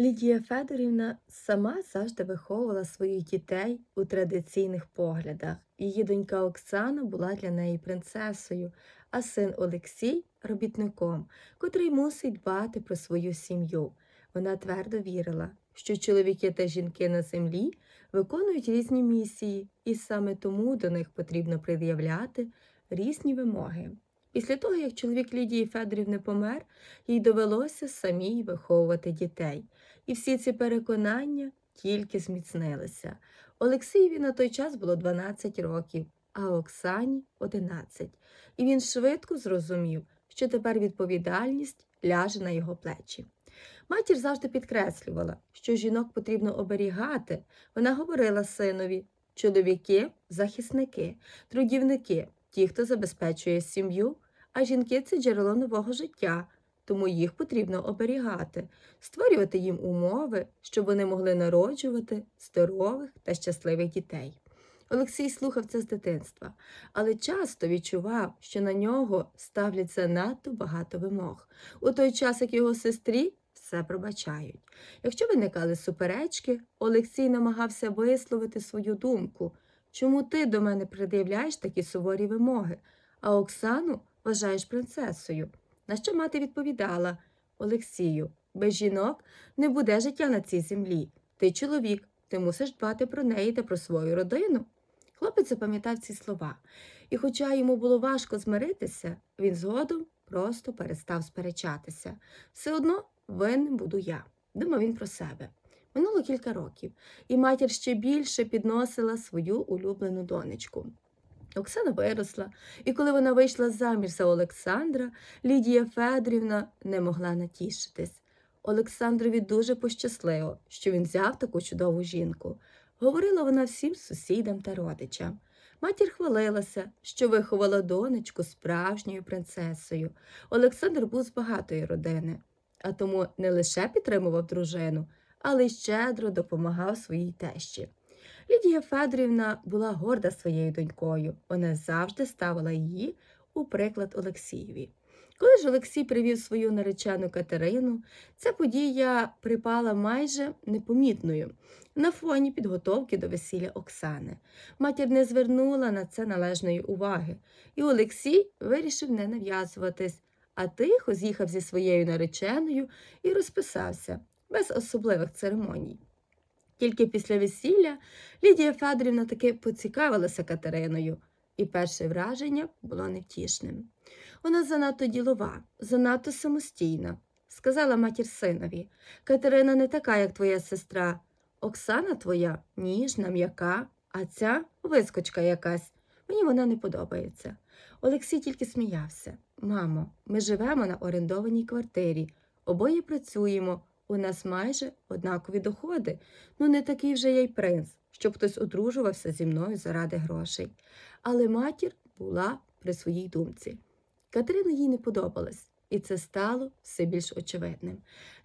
Лідія Федорівна сама завжди виховувала своїх дітей у традиційних поглядах. Її донька Оксана була для неї принцесою, а син Олексій робітником, котрий мусить дбати про свою сім'ю. Вона твердо вірила, що чоловіки та жінки на землі виконують різні місії, і саме тому до них потрібно пред'являти різні вимоги. Після того, як чоловік Лідії Федорівни помер, їй довелося самій виховувати дітей. І всі ці переконання тільки зміцнилися. Олексієві на той час було 12 років, а Оксані 11. І він швидко зрозумів, що тепер відповідальність ляже на його плечі. Матір завжди підкреслювала, що жінок потрібно оберігати. Вона говорила синові: чоловіки захисники, трудівники, ті, хто забезпечує сім'ю, а жінки це джерело нового життя, тому їх потрібно оберігати, створювати їм умови, щоб вони могли народжувати здорових та щасливих дітей. Олексій слухав це з дитинства, але часто відчував, що на нього ставлять занадто багато вимог, у той час як його сестрі все пробачають. Якщо виникали суперечки, Олексій намагався висловити свою думку. Чому ти до мене пред'являєш такі суворі вимоги, а Оксану вважаєш принцесою? На що мати відповідала Олексію, без жінок не буде життя на цій землі. Ти чоловік, ти мусиш дбати про неї та про свою родину. Хлопець запам'ятав ці слова, і, хоча йому було важко змиритися, він згодом просто перестав сперечатися. Все одно винним буду я, думав він про себе. Минуло кілька років, і матір ще більше підносила свою улюблену донечку. Оксана виросла, і коли вона вийшла заміж за Олександра, Лідія Федорівна не могла натішитись. Олександрові дуже пощасливо, що він взяв таку чудову жінку. Говорила вона всім сусідам та родичам. Матір хвалилася, що виховала донечку справжньою принцесою. Олександр був з багатої родини, а тому не лише підтримував дружину, але й щедро допомагав своїй тещі. Лідія Федорівна була горда своєю донькою. Вона завжди ставила її у приклад Олексієві. Коли ж Олексій привів свою наречену Катерину, ця подія припала майже непомітною на фоні підготовки до весілля Оксани. Матір не звернула на це належної уваги, і Олексій вирішив не нав'язуватись, а тихо з'їхав зі своєю нареченою і розписався без особливих церемоній. Тільки після весілля Лідія Федорівна таки поцікавилася Катериною, і перше враження було невтішним. Вона занадто ділова, занадто самостійна, сказала матір синові. Катерина не така, як твоя сестра. Оксана твоя ніжна, м'яка, а ця вискочка якась. Мені вона не подобається. Олексій тільки сміявся. Мамо, ми живемо на орендованій квартирі, обоє працюємо. У нас майже однакові доходи. Ну, не такий вже я й принц, щоб хтось одружувався зі мною заради грошей. Але матір була при своїй думці. Катерина їй не подобалась, і це стало все більш очевидним.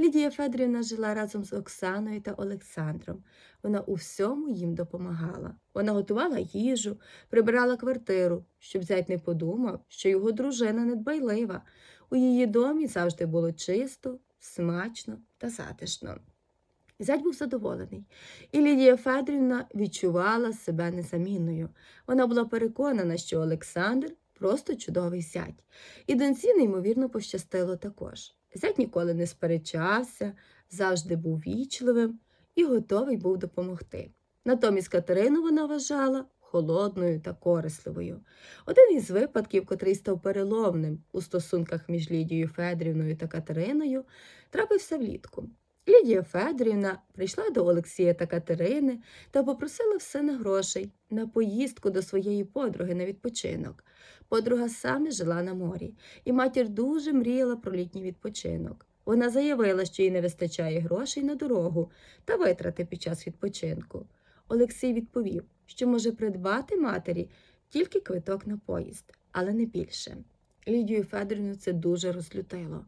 Лідія Федорівна жила разом з Оксаною та Олександром. Вона у всьому їм допомагала. Вона готувала їжу, прибирала квартиру, щоб зять не подумав, що його дружина недбайлива. У її домі завжди було чисто, смачно та затишно. Зять був задоволений, і Лідія Федорівна відчувала себе незамінною. Вона була переконана, що Олександр просто чудовий зять. І доньці неймовірно пощастило також. Зять ніколи не сперечався, завжди був вічливим і готовий був допомогти. Натомість Катерину вона вважала холодною та корисливою. Один із випадків, котрий став переломним у стосунках між Лідією Федорівною та Катериною, трапився влітку. Лідія Федорівна прийшла до Олексія та Катерини та попросила в сина грошей на поїздку до своєї подруги на відпочинок. Подруга саме жила на морі, і матір дуже мріяла про літній відпочинок. Вона заявила, що їй не вистачає грошей на дорогу та витрати під час відпочинку. Олексій відповів, що може придбати матері тільки квиток на поїзд, але не більше. Лідію Федорівну це дуже розлютило.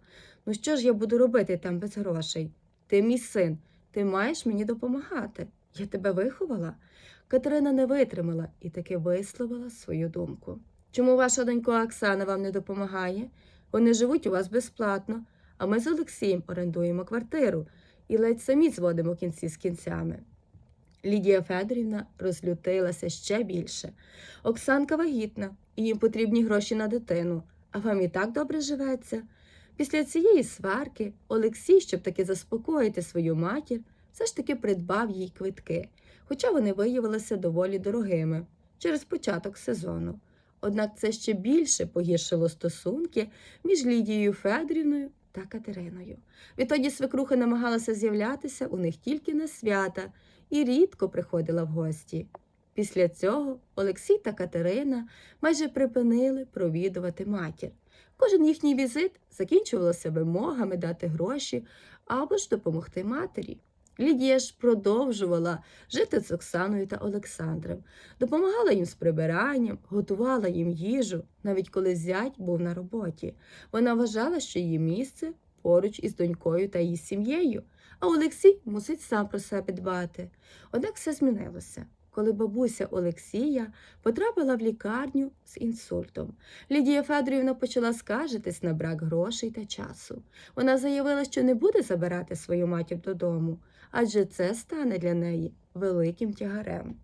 Ну що ж я буду робити там без грошей? Ти мій син, ти маєш мені допомагати. Я тебе виховала. Катерина не витримала і таки висловила свою думку. Чому ваша донька Оксана вам не допомагає? Вони живуть у вас безплатно, а ми з Олексієм орендуємо квартиру. і ледь самі зводимо кінці з кінцями. Лідія Федорівна розлютилася ще більше. Оксанка вагітна, і їм потрібні гроші на дитину, а вам і так добре живеться. Після цієї сварки Олексій, щоб таки заспокоїти свою матір, все ж таки придбав їй квитки, хоча вони виявилися доволі дорогими через початок сезону. Однак це ще більше погіршило стосунки між Лідією Федорівною та Катериною. Відтоді свекруха намагалася з'являтися у них тільки на свята і рідко приходила в гості. Після цього Олексій та Катерина майже припинили провідувати матір. Кожен їхній візит закінчувався вимогами дати гроші або ж допомогти матері. Лідія ж продовжувала жити з Оксаною та Олександром, допомагала їм з прибиранням, готувала їм їжу, навіть коли зять був на роботі. Вона вважала, що її місце поруч із донькою та її сім'єю, а Олексій мусить сам про себе дбати. Однак все змінилося. Коли бабуся Олексія потрапила в лікарню з інсультом, Лідія Федорівна почала скаржитись на брак грошей та часу. Вона заявила, що не буде забирати свою матір додому, адже це стане для неї великим тягарем.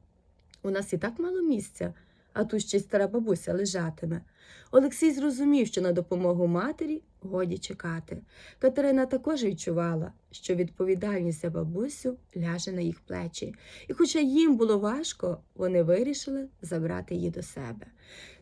У нас і так мало місця, а тут ще й стара бабуся лежатиме. Олексій зрозумів, що на допомогу матері годі чекати. Катерина також відчувала, що відповідальність за бабусю ляже на їх плечі, і, хоча їм було важко, вони вирішили забрати її до себе.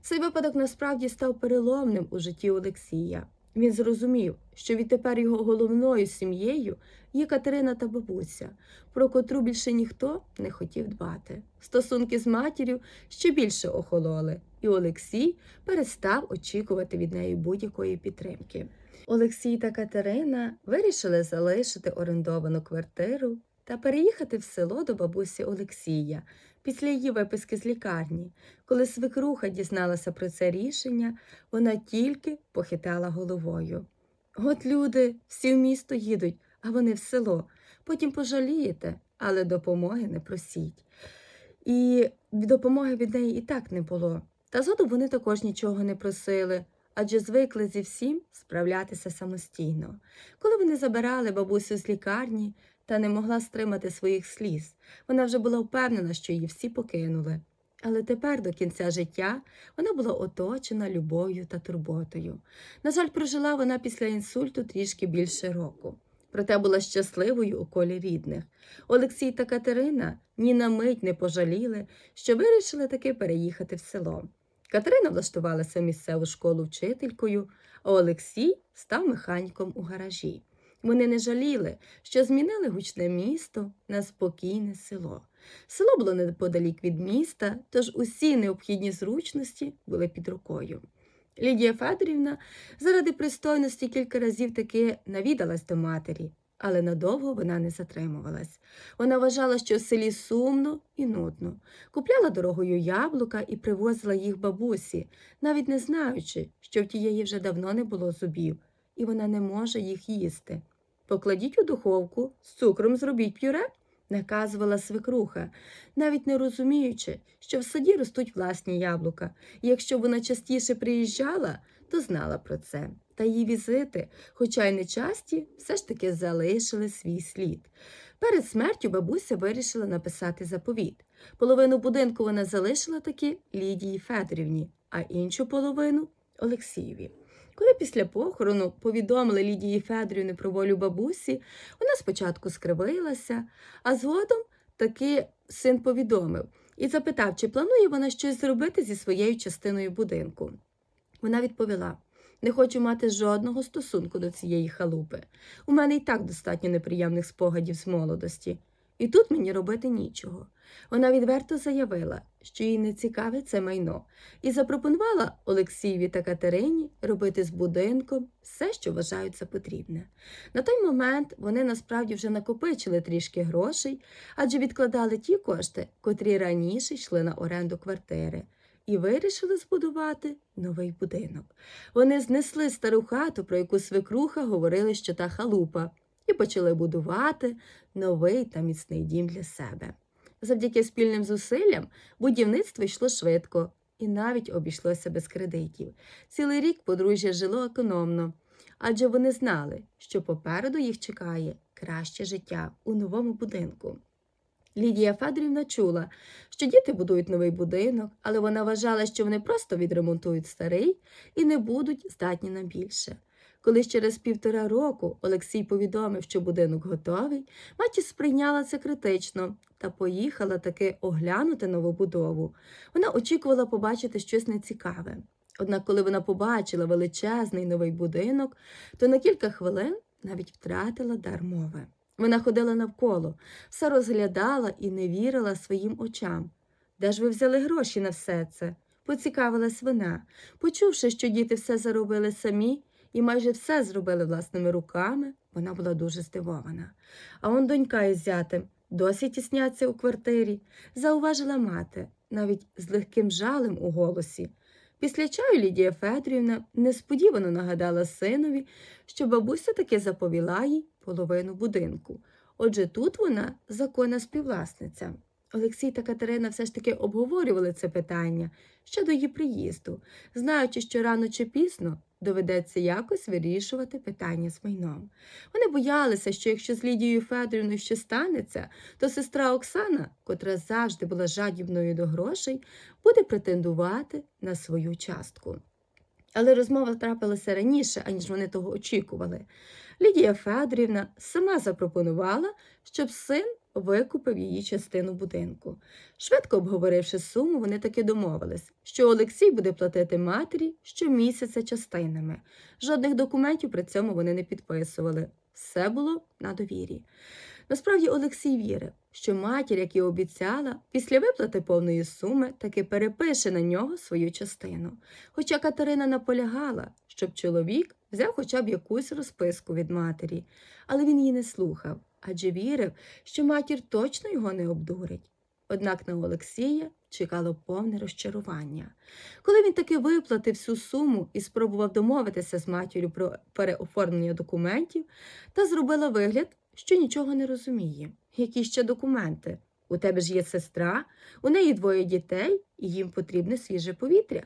Цей випадок насправді став переломним у житті Олексія. Він зрозумів, що відтепер його головною сім'єю є Катерина та бабуся, про котру більше ніхто не хотів дбати. Стосунки з матір'ю ще більше охололи, і Олексій перестав очікувати від неї будь-якої підтримки. Олексій та Катерина вирішили залишити орендовану квартиру та переїхати в село до бабусі Олексія після її виписки з лікарні. Коли свекруха дізналася про це рішення, вона тільки похитала головою. От люди всі в місто їдуть, а вони в село. Потім пожалієте, але допомоги не просіть. І допомоги від неї і так не було. Та згодом вони також нічого не просили, адже звикли зі всім справлятися самостійно. Коли вони забирали бабусю з лікарні та не могла стримати своїх сліз, вона вже була впевнена, що її всі покинули. Але тепер до кінця життя вона була оточена любов'ю та турботою. На жаль, прожила вона після інсульту трішки більше року. Проте була щасливою у колі рідних. Олексій та Катерина ні на мить не пожаліли, що вирішили таки переїхати в село. Катерина влаштувалася в місцеву школу вчителькою, а Олексій став механіком у гаражі. Вони не жаліли, що змінили гучне місто на спокійне село. Село було неподалік від міста, тож усі необхідні зручності були під рукою. Лідія Федорівна заради пристойності кілька разів таки навідалась до матері, але надовго вона не затримувалась. Вона вважала, що в селі сумно і нудно. Купляла дорогою яблука і привозила їх бабусі, навіть не знаючи, що в тієї вже давно не було зубів, і вона не може їх їсти. Покладіть у духовку, з цукром зробіть пюре, наказувала свекруха, навіть не розуміючи, що в саді ростуть власні яблука, якщо вона частіше приїжджала, то знала про це. Та її візити, хоча й не часті, все ж таки залишили свій слід. Перед смертю бабуся вирішила написати заповіт. Половину будинку вона залишила таки Лідії Федорівні, а іншу половину Олексієві. Коли після похорону повідомили Лідії Федорівни про волю бабусі, вона спочатку скривилася, а згодом таки син повідомив і запитав, чи планує вона щось зробити зі своєю частиною будинку. Вона відповіла: не хочу мати жодного стосунку до цієї халупи. У мене і так достатньо неприємних спогадів з молодості, і тут мені робити нічого. Вона відверто заявила, що їй не цікаве це майно, і запропонувала Олексієві та Катерині робити з будинком все, що вважають за потрібне. На той момент вони насправді вже накопичили трішки грошей, адже відкладали ті кошти, котрі раніше йшли на оренду квартири, і вирішили збудувати новий будинок. Вони знесли стару хату, про яку свекруха говорили, що та халупа, і почали будувати новий та міцний дім для себе. Завдяки спільним зусиллям будівництво йшло швидко і навіть обійшлося без кредитів. Цілий рік подружжя жило економно, адже вони знали, що попереду їх чекає краще життя у новому будинку. Лідія Федорівна чула, що діти будують новий будинок, але вона вважала, що вони просто відремонтують старий і не будуть здатні на більше. Коли ж через півтора року Олексій повідомив, що будинок готовий, матір сприйняла це критично та поїхала таки оглянути новобудову. Вона очікувала побачити щось нецікаве. Однак, коли вона побачила величезний новий будинок, то на кілька хвилин навіть втратила дар мови. Вона ходила навколо, все розглядала і не вірила своїм очам. Де ж ви взяли гроші на все це? поцікавилась вона, почувши, що діти все заробили самі і майже все зробили власними руками, вона була дуже здивована. А он донька із зятем досі тісняться у квартирі, зауважила мати, навіть з легким жалем у голосі. Після чаю Лідія Федорівна несподівано нагадала синові, що бабуся таки заповіла їй половину будинку. Отже, тут вона законна співвласниця. Олексій та Катерина все ж таки обговорювали це питання щодо її приїзду, знаючи, що рано чи пізно доведеться якось вирішувати питання з майном. Вони боялися, що якщо з Лідією Федорівною щось станеться, то сестра Оксана, котра завжди була жадібною до грошей, буде претендувати на свою частку. Але розмова трапилася раніше, аніж вони того очікували. Лідія Федорівна сама запропонувала, щоб син викупив її частину будинку. Швидко обговоривши суму, вони таки домовились, що Олексій буде платити матері щомісяця частинами. Жодних документів при цьому вони не підписували. Все було на довірі. Насправді Олексій вірив, що матір, як і обіцяла, після виплати повної суми таки перепише на нього свою частину. Хоча Катерина наполягала, щоб чоловік взяв хоча б якусь розписку від матері, але він її не слухав, адже вірив, що матір точно його не обдурить. Однак на Олексія чекало повне розчарування. Коли він таки виплатив всю суму і спробував домовитися з матір'ю про переоформлення документів, та зробила вигляд, що нічого не розуміє. Які ще документи? У тебе ж є сестра, у неї двоє дітей, і їм потрібне свіже повітря.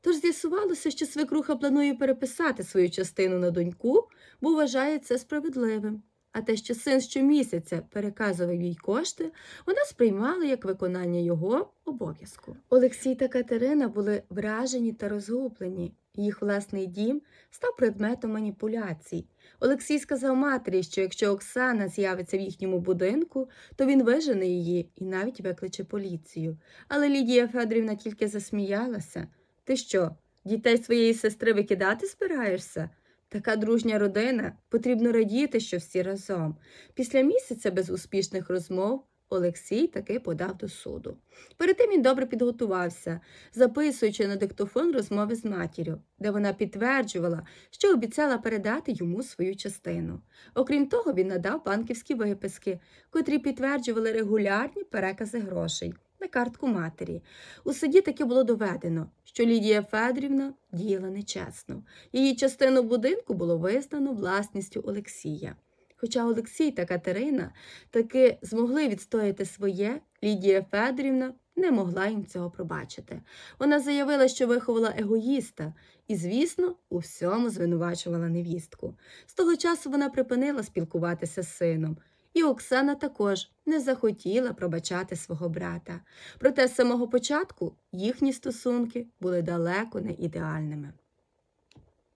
Тож з'ясувалося, що свекруха планує переписати свою частину на доньку, бо вважає це справедливим. А те, що син щомісяця переказував їй кошти, вона сприймала як виконання його обов'язку. Олексій та Катерина були вражені та розгублені. Їх власний дім став предметом маніпуляцій. Олексій сказав матері, що якщо Оксана з'явиться в їхньому будинку, то він вижене її і навіть викличе поліцію. Але Лідія Федорівна тільки засміялася. Ти що, дітей своєї сестри викидати збираєшся? Така дружня родина, потрібно радіти, що всі разом. Після місяця безуспішних розмов Олексій таки подав до суду. Перед тим він добре підготувався, записуючи на диктофон розмови з матір'ю, де вона підтверджувала, що обіцяла передати йому свою частину. Окрім того, він надав банківські виписки, котрі підтверджували регулярні перекази грошей на картку матері. У суді таки було доведено, що Лідія Федорівна діяла нечесно. Її частину будинку було визнано власністю Олексія. Хоча Олексій та Катерина таки змогли відстояти своє, Лідія Федорівна не могла їм цього пробачити. Вона заявила, що виховала егоїста і, звісно, у всьому звинувачувала невістку. З того часу вона припинила спілкуватися з сином. І Оксана також не захотіла пробачати свого брата. Проте з самого початку їхні стосунки були далеко не ідеальними.